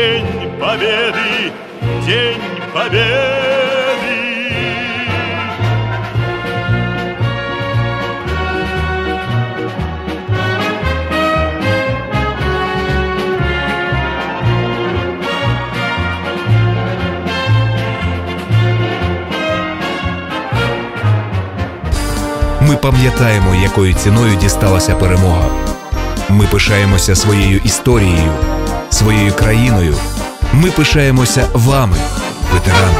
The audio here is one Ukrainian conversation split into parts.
День Победы, День Победы. Ми пам'ятаємо, якою ціною дісталася перемога. Ми пишаємося своєю історією, своєю країною. Ми пишаємося вами, ветерани.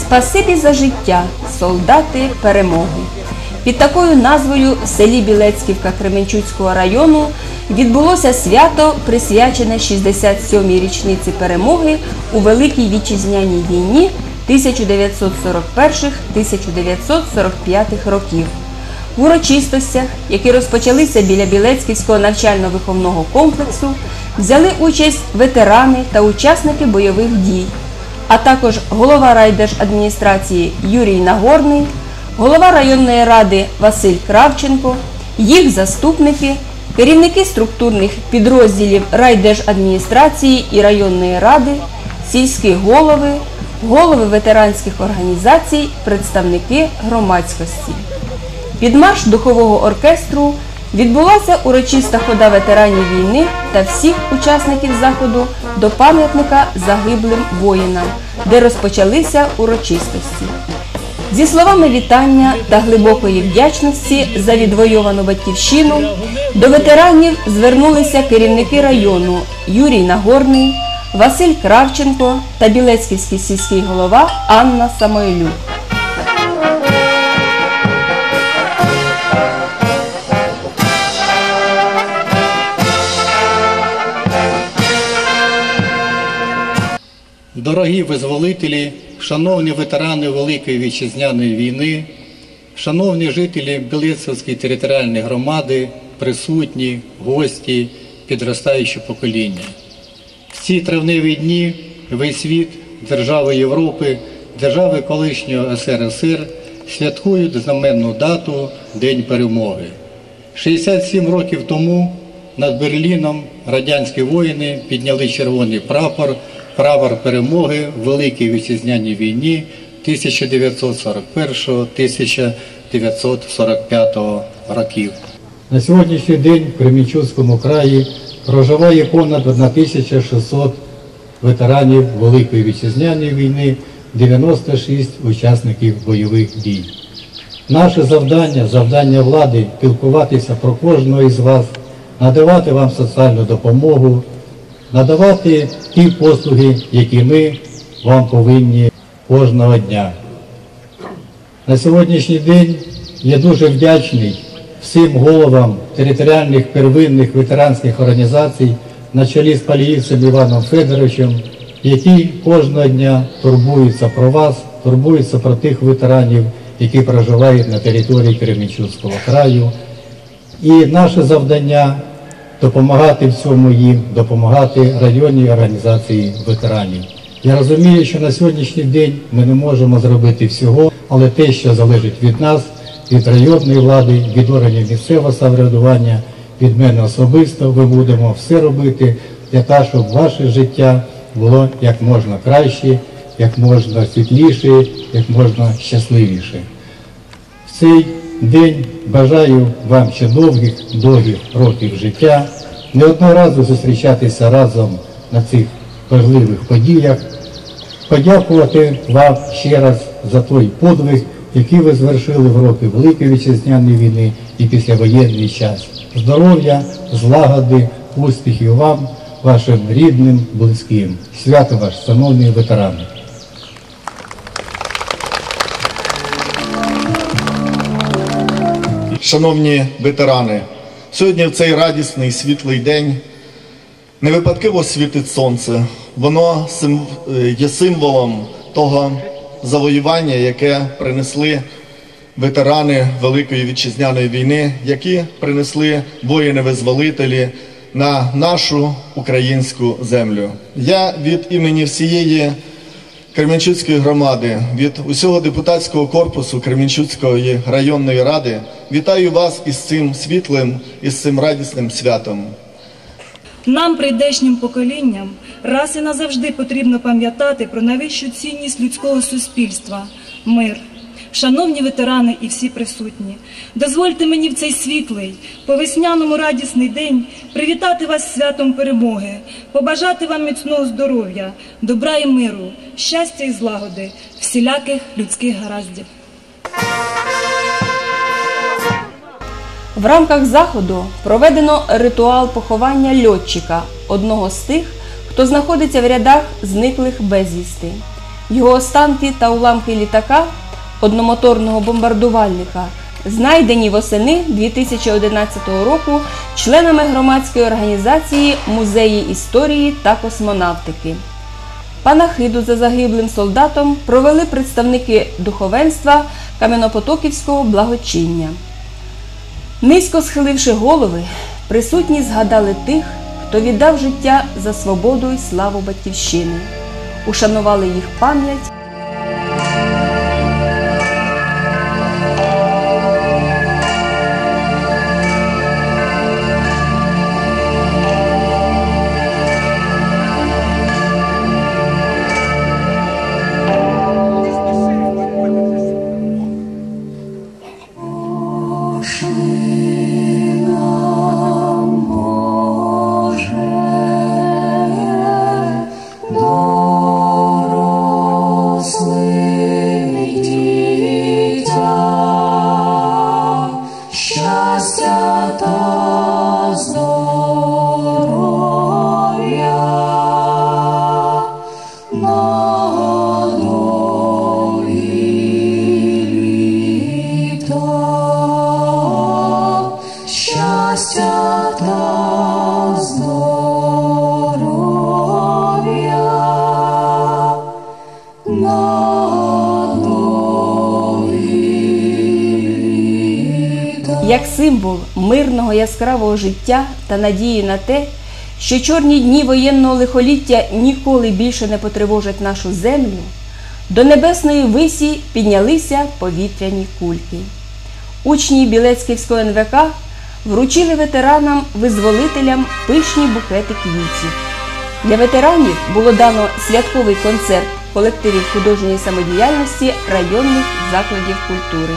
Спасибі за життя, солдати перемоги. Під такою назвою в селі Білецьківка Кременчуцького району відбулося свято, присвячене 67-й річниці перемоги у Великій Вітчизняній війні 1941-1945 років. В урочистостях, які розпочалися біля Білецьківського навчально-виховного комплексу, взяли участь ветерани та учасники бойових дій а також голова райдержадміністрації Юрій Нагорний, голова районної ради Василь Кравченко, їх заступники, керівники структурних підрозділів райдержадміністрації і районної ради, сільські голови, голови ветеранських організацій, представники громадськості. Під марш духового оркестру відбулася урочиста хода ветеранів війни та всіх учасників заходу до пам'ятника загиблим воїнам, де розпочалися урочистості. Зі словами вітання та глибокої вдячності за відвойовану батьківщину до ветеранів звернулися керівники району Юрій Нагорний, Василь Кравченко та Білецьківський сільський голова Анна Самойлюк. Дорогі визволителі, шановні ветерани Великої вітчизняної війни, шановні жителі Білицевської територіальної громади, присутні, гості, підростаюче покоління. В ці травневі дні весь світ, держави Європи, держави колишнього СРСР святкують знаменну дату День перемоги. 67 років тому над Берліном радянські воїни підняли червоний прапор прапор перемоги в Великій Вітчизняній війні 1941-1945 років. На сьогоднішній день в Кремінчуцькому краї проживає понад 1600 ветеранів Великої Вітчизняної війни, 96 учасників бойових дій. Наше завдання, завдання влади пілкуватися про кожного із вас, надавати вам соціальну допомогу, надавати ті послуги, які ми вам повинні кожного дня. На сьогоднішній день я дуже вдячний всім головам територіальних первинних ветеранських організацій на чолі з Паліївцем Іваном Федоровичем, які кожного дня турбуються про вас, турбуються про тих ветеранів, які проживають на території Кременчуцького краю. І наше завдання допомагати в цьому їм, допомагати районній організації ветеранів. Я розумію, що на сьогоднішній день ми не можемо зробити всього, але те, що залежить від нас, від районної влади, від органів місцевого самоврядування, від мене особисто, ми будемо все робити для того, щоб ваше життя було як можна краще, як можна світліше, як можна щасливіше. В цей день бажаю вам ще довгих, довгих років життя, не одного разу зустрічатися разом на цих важливих подіях, подякувати вам ще раз за той подвиг, який ви звершили в роки Великої Вітчизняної війни і післявоєнний час. Здоров'я, злагоди, успіхів вам, вашим рідним, близьким. Свято ваш, шановні ветерани! Шановні ветерани, сьогодні в цей радісний світлий день не випадково світить сонце. Воно є символом того завоювання, яке принесли ветерани Великої вітчизняної війни, які принесли воїни-визволителі на нашу українську землю. Я від імені всієї Кременчуцької громади, від усього депутатського корпусу Кремінчуцької районної ради вітаю вас із цим світлим, із цим радісним святом. Нам, прийдешнім поколінням, раз і назавжди потрібно пам'ятати про найвищу цінність людського суспільства мир. Шановні ветерани і всі присутні, дозвольте мені в цей світлий, по весняному радісний день привітати вас святом перемоги, побажати вам міцного здоров'я, добра і миру, щастя і злагоди, всіляких людських гараздів. В рамках заходу проведено ритуал поховання льотчика, одного з тих, хто знаходиться в рядах зниклих безвісти. Його останки та уламки літака, одномоторного бомбардувальника, знайдені восени 2011 року членами громадської організації Музеї історії та космонавтики. Панахиду за загиблим солдатом провели представники духовенства Кам'янопотоківського благочиння. Низько схиливши голови, присутні згадали тих, хто віддав життя за свободу і славу батьківщини, ушанували їх пам'ять. Як символ мирного яскравого життя та надії на те, що чорні дні воєнного лихоліття ніколи більше не потривожать нашу землю, до небесної висі піднялися повітряні кульки. Учні Білецьківського НВК вручили ветеранам-визволителям пишні букети квітів. Для ветеранів було дано святковий концерт колективів художньої самодіяльності районних закладів культури.